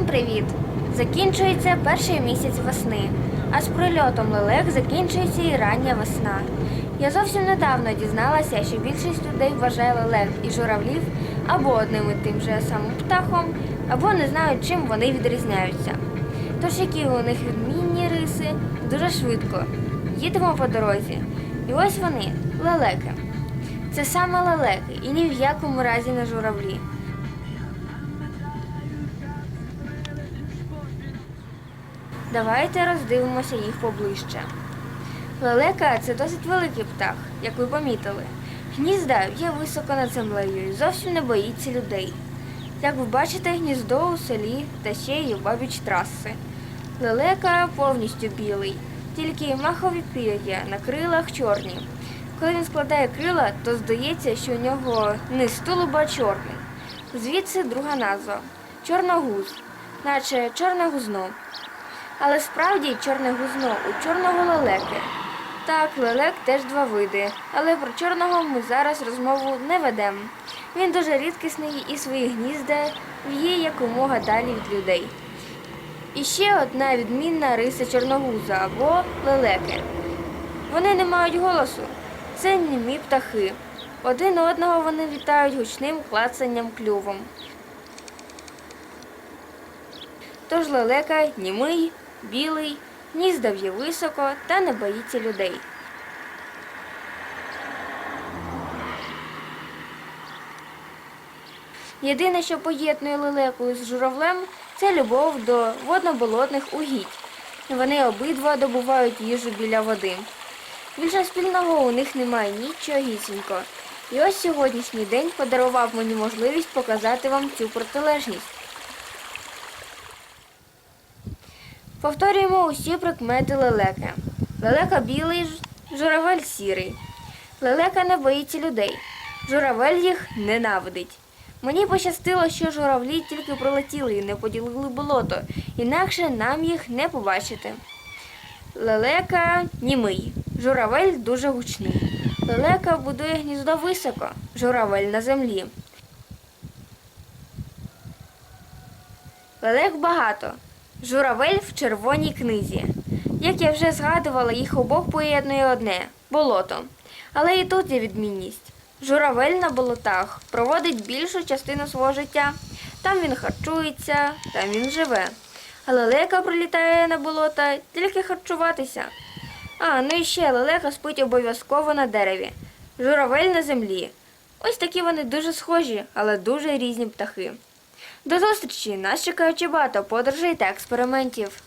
Всім привіт! Закінчується перший місяць весни, а з прильотом лелек закінчується і рання весна. Я зовсім недавно дізналася, що більшість людей вважає лелек і журавлів або одним і тим же самим птахом, або не знають, чим вони відрізняються. Тож які у них відмінні риси, дуже швидко. Їдемо по дорозі. І ось вони лелеки. Це саме лелеки і ні в якому разі не журавлі. Давайте роздивимося їх поближче. Лелека це досить великий птах, як ви помітили. Гнізда є високо над землею і зовсім не боїться людей. Як ви бачите, гніздо у селі та ще й обабіч траси. Лелека повністю білий, тільки махові пір'я на крилах чорні. Коли він складає крила, то здається, що у нього низ тулуба чорний. Звідси друга назва чорногуз, наче чорне гузно. Але справді чорне гузно у чорного лелеки. Так, лелек теж два види, але про чорного ми зараз розмову не ведемо. Він дуже рідкісний і свої гнізда в'є якомога далі від людей. І ще одна відмінна риса чорногуза або лелеки. Вони не мають голосу. Це німі птахи. Один одного вони вітають гучним клацанням клювом. Тож лелека німий, білий, гнізда в'є високо та не боїться людей. Єдине, що поєднує лелеку з журавлем, це любов до водноболотних угідь. Вони обидва добувають їжу біля води. Більше спільного у них немає нічогісінько. І ось сьогоднішній день подарував мені можливість показати вам цю протилежність. Повторюємо усі прикмети лелеки. Лелека білий, журавель сірий. Лелека не боїться людей. Журавель їх ненавидить. Мені пощастило, що журавлі тільки пролетіли і не поділили болото, інакше нам їх не побачити. Лелека німий. Журавель дуже гучний. Лелека будує гніздо високо, журавель на землі. Лелек багато. Журавель в червоній книзі. Як я вже згадувала, їх обох поєднує одне болото. Але і тут є відмінність. Журавель на болотах проводить більшу частину свого життя. Там він харчується, там він живе. А лелека прилітає на болота тільки харчуватися. А, ну і ще лелека спить обов'язково на дереві. Журавель на землі. Ось такі вони дуже схожі, але дуже різні птахи. До зустрічі! Нас чекають багато подорожей та експериментів.